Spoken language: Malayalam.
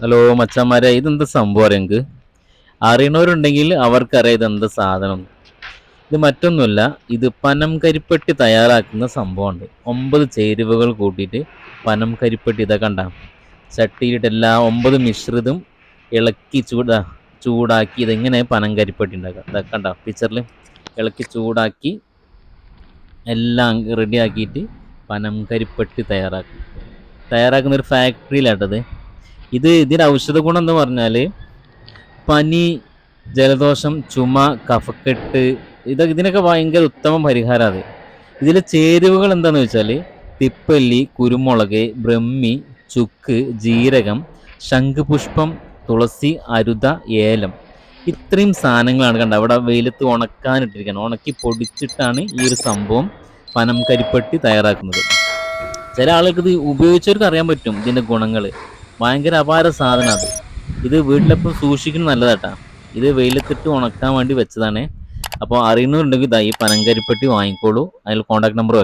ഹലോ മച്ചന്മാരെ ഇതെന്ത് സംഭവം എനിക്ക് അറിയണവരുണ്ടെങ്കിൽ അവർക്കറിയാം ഇതെന്ത് സാധനം. ഇത് മറ്റൊന്നുമല്ല ഇത് പനം കരിപ്പെട്ടി തയ്യാറാക്കുന്ന സംഭവമുണ്ട്. ഒമ്പത് ചേരുവകൾ കൂട്ടിയിട്ട് പനം കരിപ്പെട്ടി ഇതൊക്കെ കണ്ട. ചട്ടിയിലിട്ട് എല്ലാ ഒമ്പത് മിശ്രിതം ഇളക്കി ചൂടാ ചൂടാക്കി ഇതെങ്ങനെ പനം കരിപ്പെട്ടി ഉണ്ടാക്കുക ഇതൊക്കെ കണ്ട പിക്ചറിൽ ഇളക്കി ചൂടാക്കി എല്ലാം റെഡിയാക്കിയിട്ട് പനം കരിപ്പെട്ടി തയ്യാറാക്കും. തയ്യാറാക്കുന്ന ഒരു ഫാക്ടറിയിലാട്ടത് ഇത് ഇതിന്റെ ഔഷധ ഗുണം എന്ന് പറഞ്ഞാൽ പനി ജലദോഷം ചുമ കഫക്കെട്ട് ഇതൊക്കെ ഇതിനൊക്കെ ഭയങ്കര ഉത്തമ പരിഹാരമാണ് ഇതിലെ ചേരുവകൾ എന്താണെന്ന് വെച്ചാൽ തിപ്പല്ലി കുരുമുളക് ബ്രഹ്മി ചുക്ക് ജീരകം ശംഖുപുഷ്പം തുളസി അരുത ഏലം. ഇത്രയും സാധനങ്ങളാണ് കണ്ട അവിടെ വെയിലത്ത് ഉണക്കാനിട്ടിരിക്കുന്നത് ഉണക്കി പൊടിച്ചിട്ടാണ് ഈ ഒരു സംഭവം പനം കരിപ്പട്ടി തയ്യാറാക്കുന്നത്. ചില ആളുകൾക്ക് ഇത് ഉപയോഗിച്ചവർക്ക് അറിയാൻ പറ്റും ഇതിന്റെ ഗുണങ്ങൾ ഭയങ്കര അപാര സാധനം അത്. ഇത് വീട്ടിലെപ്പം സൂക്ഷിക്കുന്നത് നല്ലതാട്ടാ. ഇത് വെയിലത്തിട്ട് ഉണക്കാൻ വേണ്ടി വെച്ചതാണ്. അപ്പോൾ അറിയുന്നവരുണ്ടെങ്കിൽ ഇതാ ഈ പനങ്കരിപ്പെട്ടി വാങ്ങിക്കോളൂ. അതിൽ കോൺടാക്ട് നമ്പർ